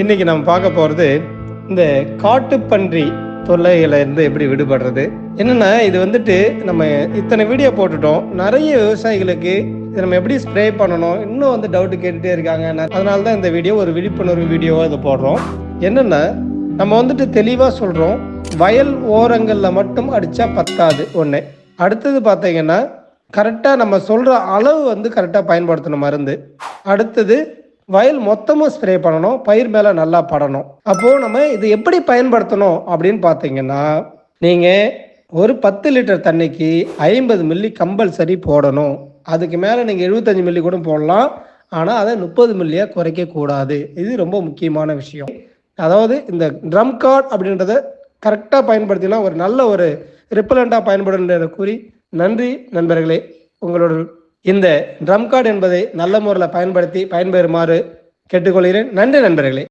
இன்னைக்கு நம்ம பார்க்க போகிறது இந்த காட்டுப்பன்றி தொல்லைகளை இருந்து எப்படி விடுபடுறது? என்னன்னா இது வந்துட்டு நம்ம இத்தனை வீடியோ போட்டுட்டோம். நிறைய விவசாயிகளுக்கு இதை நம்ம எப்படி ஸ்ப்ரே பண்ணணும்? இன்னும் வந்து டவுட் கேட்டுட்டே இருக்காங்க. அதனால தான் இந்த வீடியோ ஒரு விழிப்புணர்வு வீடியோவாக இதை போடுறோம். என்னென்னா நம்ம வந்துட்டு தெளிவாக சொல்கிறோம் வயல் ஓரங்களில் மட்டும் அடித்தா பத்தாது ஒன்று அடுத்தது பார்த்தீங்கன்னா கரெக்டாக நம்ம சொல்கிற அளவு வந்து கரெக்டாக பயன்படுத்தணும் மருந்து. அடுத்தது வயல் மொத்தமும் ஸ்ப்ரே பண்ணணும் பயிர் மேலே நல்லா படணும். அப்போது நம்ம இது எப்படி பயன்படுத்தணும் அப்படின்னு பார்த்தீங்கன்னா நீங்கள் ஒரு பத்து லிட்டர் தண்ணிக்கு ஐம்பது மில்லி கம்பல்சரி போடணும். அதுக்கு மேலே நீங்கள் எழுபத்தஞ்சு மில்லி கூட போடலாம். ஆனால் அதை முப்பது மில்லியாக குறைக்கக்கூடாது. இது ரொம்ப முக்கியமான விஷயம். அதாவது இந்த ட்ரம் கார்ட் அப்படின்றத கரெக்டாக பயன்படுத்தினா ஒரு நல்ல ஒரு ரிப்பலண்ட்டாக பயன்படும் கூறி நன்றி நண்பர்களே. உங்களோட இந்த ட்ரம் கார்டு என்பதை நல்ல முறையில் பயன்படுத்தி பயன்பெறுமாறு கேட்டுக்கொள்கிறேன். நன்றி நண்பர்களே.